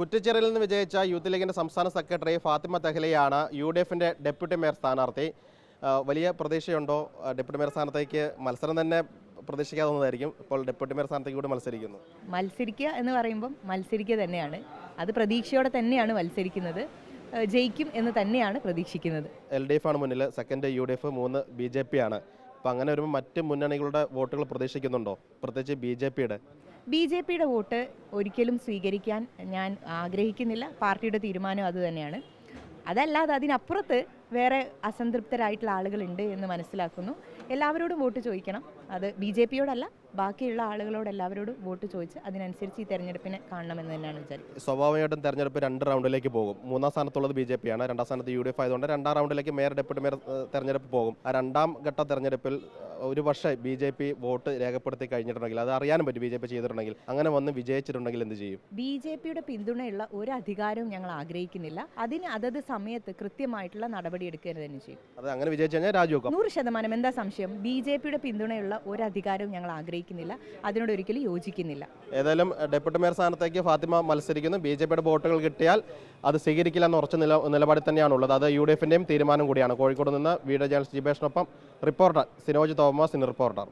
കുറ്റിച്ചിറയിൽ നിന്ന് വിജയിച്ച യൂത്ത് ലീഗിന്റെ സംസ്ഥാന സെക്രട്ടറി ഫാത്തിമ തെഹ്ലിയാണ് യു ഡി എഫിന്റെ ഡെപ്യൂട്ടി മേയർ സ്ഥാനാർത്ഥി. വലിയ പ്രതീക്ഷയുണ്ടോ? ഡെപ്യൂട്ടി മേയർ സ്ഥാനത്തേക്ക് മത്സരം തന്നെ പ്രതീക്ഷിക്കാവുന്നതായിരിക്കും. ഇപ്പോൾ ഡെപ്യൂട്ടി മേയർ സ്ഥാനത്തേക്ക് കൂടി മത്സരിക്കുന്നു. മത്സരിക്കുക എന്ന് പറയുമ്പം മത്സരിക്കുക തന്നെയാണ്. അത് പ്രതീക്ഷയോടെ തന്നെയാണ് മത്സരിക്കുന്നത്. ജയിക്കും എന്ന് തന്നെയാണ് പ്രതീക്ഷിക്കുന്നത്. എൽ ഡി എഫ് ആണ് മുന്നിൽ സെക്കൻഡ് യു ഡി എഫ് മൂന്ന് ബി ജെ പി ആണ്. അപ്പം അങ്ങനെ വരുമ്പോൾ മറ്റ് മുന്നണികളുടെ വോട്ടുകൾ പ്രതീക്ഷിക്കുന്നുണ്ടോ? പ്രത്യേകിച്ച് ബി ജെ പിയുടെ? ബി ജെ പിയുടെ വോട്ട് ഒരിക്കലും സ്വീകരിക്കാൻ ഞാൻ ആഗ്രഹിക്കുന്നില്ല. പാർട്ടിയുടെ തീരുമാനം അതുതന്നെയാണ് അതല്ലാതെ അതിനപ്പുറത്ത് വേറെ അസംതൃപ്തരായിട്ടുള്ള ആളുകളുണ്ട് എന്ന് മനസ്സിലാക്കുന്നു. എല്ലാവരോടും വോട്ട് ചോദിക്കണം. അത് ബി ജെ പിയോടല്ല ബാക്കിയുള്ള ആളുകളോട് എല്ലാവരോടും വോട്ട് ചോദിച്ച് അതിനനുസരിച്ച് ഈ തെരഞ്ഞെടുപ്പിനെ കാണണമെന്ന് തന്നെയാണ് വിചാരിക്കുന്നത്. സ്വാഭാവികമായിട്ടും തെരഞ്ഞെടുപ്പ് രണ്ട് റൗണ്ടിലേക്ക് പോകും. മൂന്നാം സ്ഥാനത്തുള്ളത് ബി ജെ പി ആണ് രണ്ടാം സ്ഥാനത്ത് യു ഡി എഫ് ആയതുകൊണ്ട് രണ്ടാം റൗണ്ടിലേക്ക് മേയർ ഡെപ്യൂട്ടി മേയർ തെരഞ്ഞെടുപ്പ് പോകും. ആ രണ്ടാം ഘട്ട തെരഞ്ഞെടുപ്പിൽ ഒരു പക്ഷേ ബി ജെ പി വോട്ട് രേഖപ്പെടുത്തി കഴിഞ്ഞിട്ടുണ്ടെങ്കിൽ അത് അറിയാനും പറ്റും ബി ജെ പി ചെയ്തിട്ടുണ്ടെങ്കിൽ. അങ്ങനെ വന്ന് വിജയിച്ചിട്ടുണ്ടെങ്കിൽ എന്ത് ചെയ്യും? ബി ജെ പിയുടെ പിന്തുണയുള്ള ഒരു അധികാരവും ഞങ്ങൾ ആഗ്രഹിക്കുന്നില്ല. അതിന് അതത് സമയത്ത് കൃത്യമായിട്ടുള്ള നടപടി എടുക്കുക തന്നെ ചെയ്യും. അത് അങ്ങനെ വിജയിച്ചു കഴിഞ്ഞാൽ രാജിവെക്കാം. നൂറ് ശതമാനം. എന്താ സംശയം? ബി ജെ പിയുടെ പിന്തുണയുള്ള ഒരു അധികാരവും ഞങ്ങൾ ആഗ്രഹിക്കുന്നില്ല. അതിനോട് ഒരിക്കലും യോജിക്കുന്നില്ല. ഏതായാലും ഡെപ്യൂട്ടി മേയർ സ്ഥാനത്തേക്ക് ഫാത്തിമ മത്സരിക്കുന്നു. ബി ജെ പിയുടെ വോട്ടുകൾ കിട്ടിയാൽ അത് സ്വീകരിക്കില്ല എന്ന ഉറച്ച നില നിലപാടിൽ തന്നെയാണുള്ളത്. അത് യു ഡി എഫിന്റെയും തീരുമാനം കൂടിയാണ്. കോഴിക്കോട് നിന്ന് video journal ജിബേഷിനൊപ്പം reporter Sinoj Thomas in reporter.